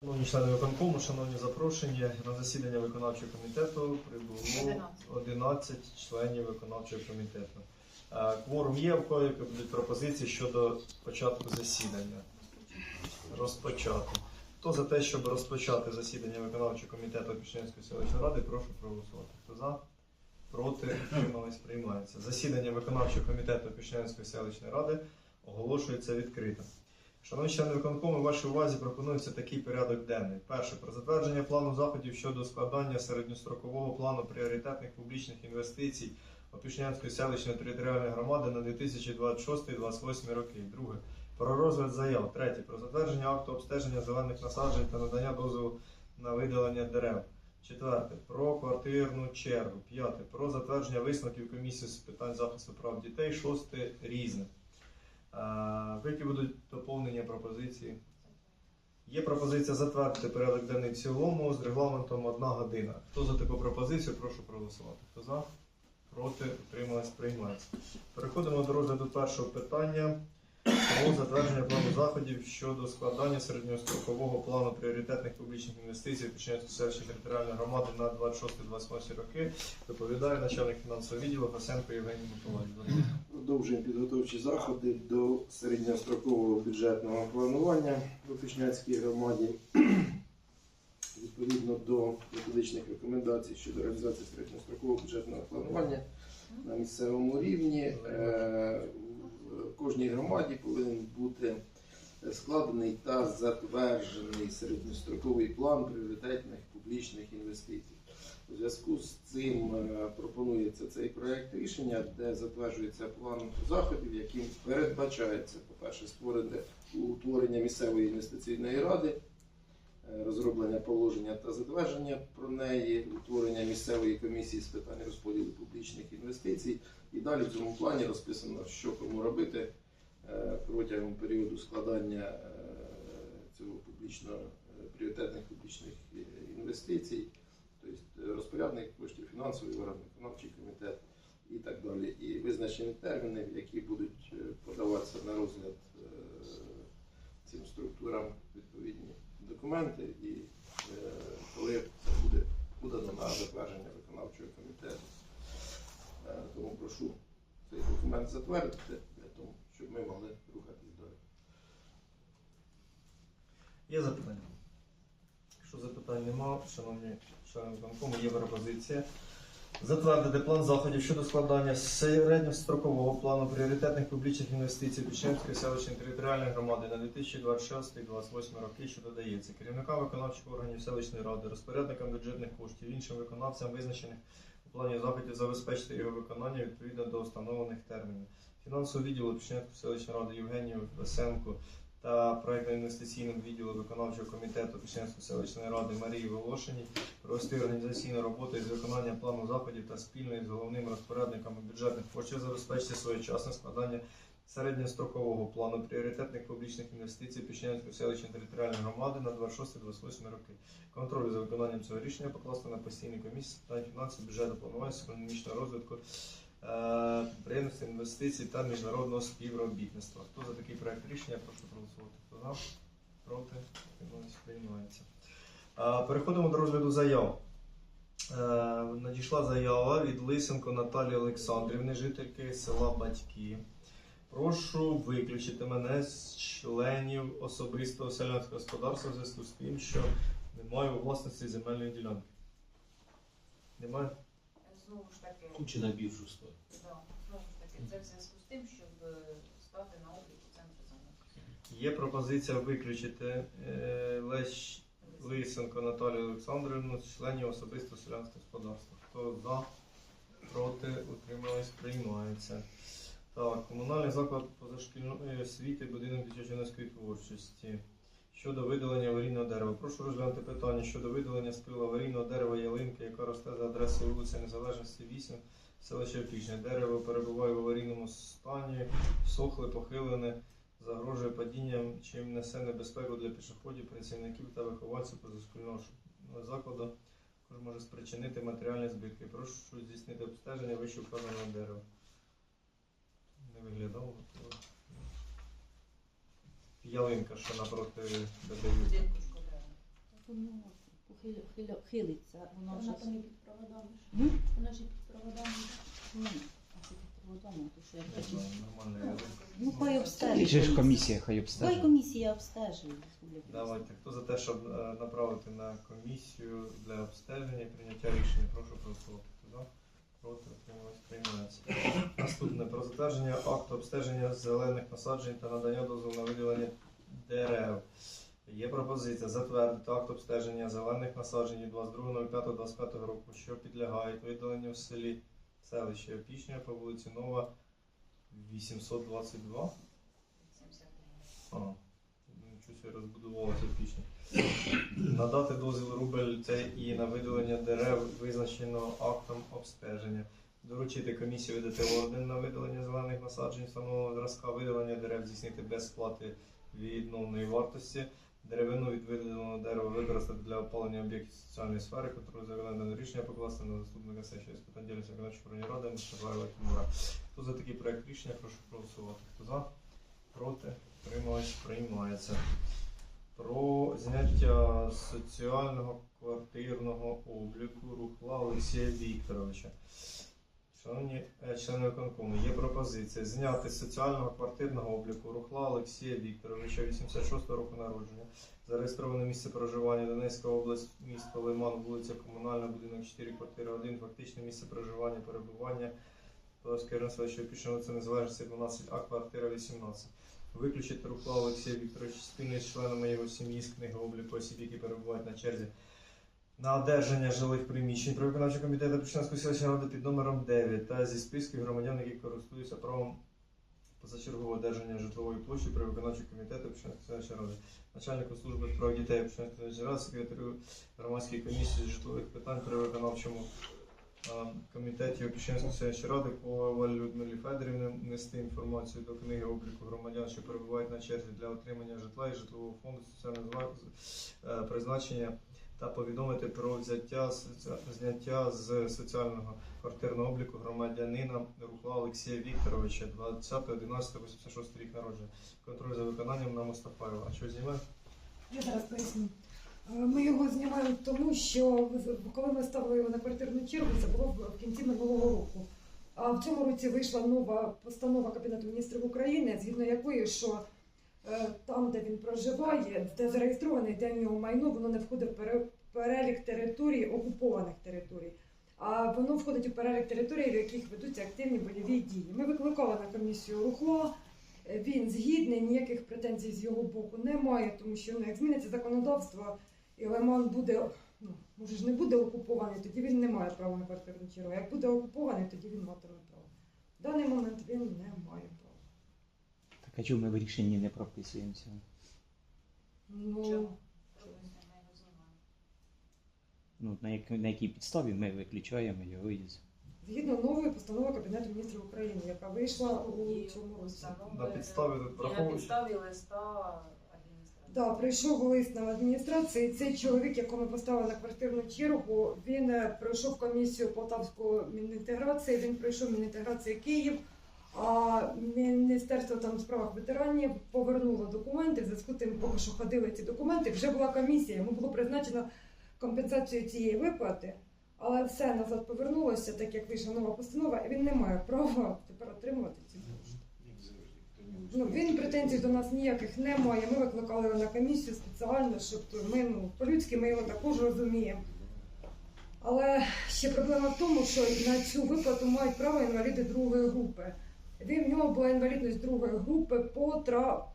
Шановні члени виконкому, шановні запрошені, на засідання виконавчого комітету прибуло 11 членів виконавчого комітету. Е, Кворум є, у кого будуть пропозиції щодо початку засідання. Розпочати. Хто за те, щоб розпочати засідання виконавчого комітету Пішнянської селищної ради, прошу проголосувати. Хто за? Проти? Утримались? Приймається. Засідання виконавчого комітету Пішнянської селищної ради оголошується відкритим. Шановні члени виконкому, вашій увазі пропонується такий порядок денний. Перше про затвердження плану заходів щодо складання середньострокового плану пріоритетних публічних інвестицій Опішнянської селищної територіальної громади на 2026-2028 роки. Друге про розгляд заяв. Третє про затвердження акту обстеження зелених насаджень та надання дозволу на видалення дерев. Четверте про квартирну чергу. П'яте про затвердження висновків комісії з питань захисту прав дітей. Шосте різне. Які будуть доповнення пропозиції? Є пропозиція затвердити порядок денний в цілому з регламентом 1 година. Хто за таку пропозицію, прошу проголосувати. Хто за? Проти? Утрималась? Приймається. Переходимо до розгляду першого питання про затвердження плану заходів щодо складання середньострокового плану пріоритетних публічних інвестицій Печерської селищної територіальної громади на 26-28 роки. Доповідає начальник фінансового відділу Фасенко Євгеній Миколаївич. Продовжуємо підготовчі заходи до середньострокового бюджетного планування в Опішняцькій громаді. Відповідно до методичних рекомендацій щодо реалізації середньострокового бюджетного планування на місцевому рівні е, в кожній громаді повинен бути складений та затверджений середньостроковий план пріоритетних публічних інвестицій. У зв'язку з цим е, пропонується цей проект рішення, де затверджується план заходів, яким передбачається, по-перше, створене утворення місцевої інвестиційної ради, е, розроблення положення та затвердження про неї, утворення місцевої комісії з питань розподілу публічних інвестицій. І далі в цьому плані розписано, що кому робити е, протягом періоду складання цього публічного е, пріоритетних публічних інвестицій розпорядник коштів, фінансовий орган, виконавчий комітет і так далі. І визначені терміни, які будуть е, подаватися на розгляд е, цим структурам відповідні документи, і е, коли це буде подано на затвердження виконавчого комітету. Тому прошу цей документ затвердити для того, щоб ми могли рухатись далі. Є запитання? Шановні члени виконкому, є пропозиція. Затвердити план заходів щодо складання середньострокового плану пріоритетних публічних інвестицій Печерської селищної територіальної громади на 2026-2028 роки, що додається керівникам виконавчих органів селищної ради, розпорядникам бюджетних коштів, іншим виконавцям, визначених у плані заходів, забезпечити його виконання відповідно до встановлених термінів. Фінансового відділу Печерської селищної ради Євгенію Весенко та проєктно-інвестиційному відділу виконавчого комітету Печерської селищної ради Марії Волошиній провести організаційну роботу із виконання плану заходів та спільно із головними розпорядниками бюджетних коштів забезпечити своєчасне складання середньострокового плану пріоритетних публічних інвестицій Печерської селищної територіальної громади на 26-28 роки. Контроль за виконанням цього рішення покласти на постійні комісії з фінансів, бюджету, планування, економічного розвитку, підприємництва, інвестицій та міжнародного співробітництва. Хто за такий проект рішення? Прошу проголосувати. Хто за? Проти? Приймається. Е, Переходимо до розгляду заяв. Е, Надійшла заява від Лисенко Наталії Олександрівни, жительки села Батьки. Прошу виключити мене з членів особистого селянського господарства в зв'язку з тим, що немає у власності земельної ділянки. Немає? Знову ж таки, Куча на біржу стоїть. да, знову ж таки, це в зв'язку з тим, щоб е, стати на облік у центрі зайнятості. Є пропозиція виключити е, Лещ Лисенко Наталію Олександрівну членів особистого селянського господарства. Хто за, проти, утримались, приймається. Так, комунальний заклад позашкільної освіти, будинок дитячо-юнацької творчості. Щодо видалення аварійного дерева. Прошу розглянути питання щодо видалення з аварійного дерева ялинки, яка росте за адресою вулиця Незалежності 8, селище Опішне. Дерево перебуває в аварійному стані, сохле, похилене, загрожує падінням, чим несе небезпеку для пішоходів, працівників та вихованців позашкільного закладу. Також може спричинити матеріальні збитки. Прошу здійснити обстеження вище вказаного дерева. Не виглядало. Ялинка, що напроти додають. Будинку воно хиля- хилиться, воно Вона вже під проводами. М? Вона ж і під проводами. Ну, а що під проводами, то що я бачу. Ну, хай Є обстежить. ж комісія, хай Хай комісія обстежує. республіки. Давайте, хто за те, щоб е, направити на комісію для обстеження і прийняття рішення, прошу проголосувати. Хто за? Проти, утримались, приймається. Наступне про затвердження акту обстеження зелених насаджень та надання дозволу на виділення дерев. Є пропозиція затвердити акт обстеження зелених насаджень від 22.05.25 року, що підлягають видаленню в селі селище Опішня по вулиці Нова 822. 73. А, розбудувалося пічня. Надати дозвіл рубель це і на видалення дерев, визначено актом обстеження. Доручити комісію видати орден на видалення зелених насаджень, встановленого зразка видалення дерев здійснити без сплати відновної вартості. Деревину від видаленого дерева використати для опалення об'єктів соціальної сфери, контролю за виконанням рішення покласти на заступника сесії з питань діяльності виконавчої ради Мустафаєва Тимура. Хто за такий проект рішення, прошу проголосувати. Хто за? Проти? Трималось, приймається. Про зняття соціального квартирного обліку рухла Олексія Вікторовича. Шановні е, члени виконкому, є пропозиція зняти з соціального квартирного обліку рухла Олексія Вікторовича, 86 року народження, зареєстроване місце проживання Донецька область, місто Лиман, вулиця Комунальна, будинок 4, квартира 1, фактичне місце проживання, перебування, Пішного, це незалежності 12А, квартира 18. Виключити рухла Олексія Вікторовича спільно з членами його сім'ї з книги обліку осіб, які перебувають на черзі. На одержання жилих приміщень. При виконавчого комітету Пішнянської селищної ради під номером 9 та зі списків громадян, які користуються правом позачергового одержання житлової площі при виконавчому комітету Пішнянської селищної ради, начальнику служби прав дітей Пішнянської селищної ради, секретарю громадської комісії з житлових питань при виконавчому комітеті Опішнянської селищної ради Коваль Людмилі Федорівні внести інформацію до книги обліку громадян, що перебувають на черзі для отримання житла і житлового фонду соціального е, призначення та повідомити про взяття зняття з соціального квартирного обліку громадянина Рухла Олексія Вікторовича 20.11.86 рік народження. Контроль за виконанням на Мустафаєва. А що знімає? Я зараз поясню. Е, Ми його знімаємо тому, що коли ми ставили його на квартирну чергу, це було в кінці минулого року. А в цьому році вийшла нова постанова Кабінету міністрів України, згідно якої, що е, там, де він проживає, де зареєстрований, де в нього майно, воно не входить в перелік територій, окупованих територій. А воно входить у перелік територій, в яких ведуться активні бойові дії. Ми викликали на комісію рухло. Він згідний, ніяких претензій з його боку немає, тому що ну, як зміниться законодавство, і Лиман буде, ну, може ж не буде окупований, тоді він не має права на квартирну чергу. Як буде окупований, тоді він матиме право. В даний момент він не має права. Так а чому ми в рішенні не прописуємо цього? Ну, ми. Ну, на, як, на якій підставі ми виключаємо його із. згідно нової постанови Кабінету міністрів України, яка вийшла у цьому році. На підставі на враховуючи. підставі листа. Да, прийшов лист на адміністрації. Цей чоловік, якого ми поставили на квартирну чергу, він е, пройшов комісію Полтавської мінінтеграції, він пройшов мінінтеграції Київ. А Міністерство там справах ветеранів повернуло документи. В зв'язку тим, поки що ходили ці документи, вже була комісія. Йому було призначено компенсацію цієї виплати, але все назад повернулося, так як вийшла нова постанова, і він не має права тепер отримувати ці гроші. Ну, він претензій до нас ніяких не має. Ми викликали його на комісію спеціально, щоб ми ну, по-людськи ми його також розуміємо. Але ще проблема в тому, що на цю виплату мають право інваліди другої групи. Він в нього була інвалідність другої групи по,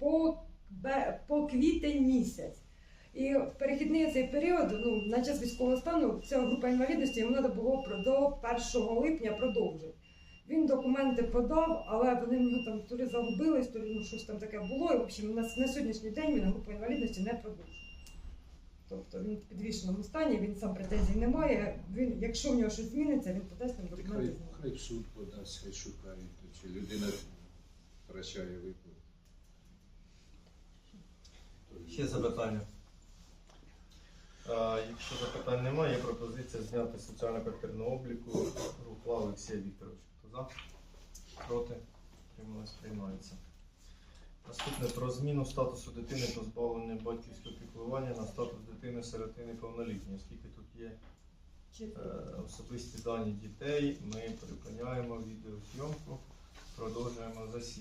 по, по квітень місяць. І в перехідний цей період, ну, на час військового стану, ця група інвалідності йому треба було до 1 липня продовжити. Він документи подав, але вони в нього там то ли загубились, то ли ну, щось там таке було. І, в общем, на, на сьогоднішній день він групу інвалідності не продовжує. Тобто він в підвішеному стані, він сам претензій не має. Він, якщо в нього щось зміниться, він подасть нам документи. Хай, знову. хай суд подасть, хай шукають, чи людина втрачає виплату. Ще запитання. А, якщо запитань немає, є пропозиція зняти з соціально-квартирного обліку Рухла Олексія Вікторовича. За? Проти? Трималось, приймається. Наступне про зміну статусу дитини позбавленої батьківського піклування на статус дитини середини повнолітньої. Оскільки тут є е, особисті дані дітей, ми припиняємо відеозйомку, продовжуємо засідання.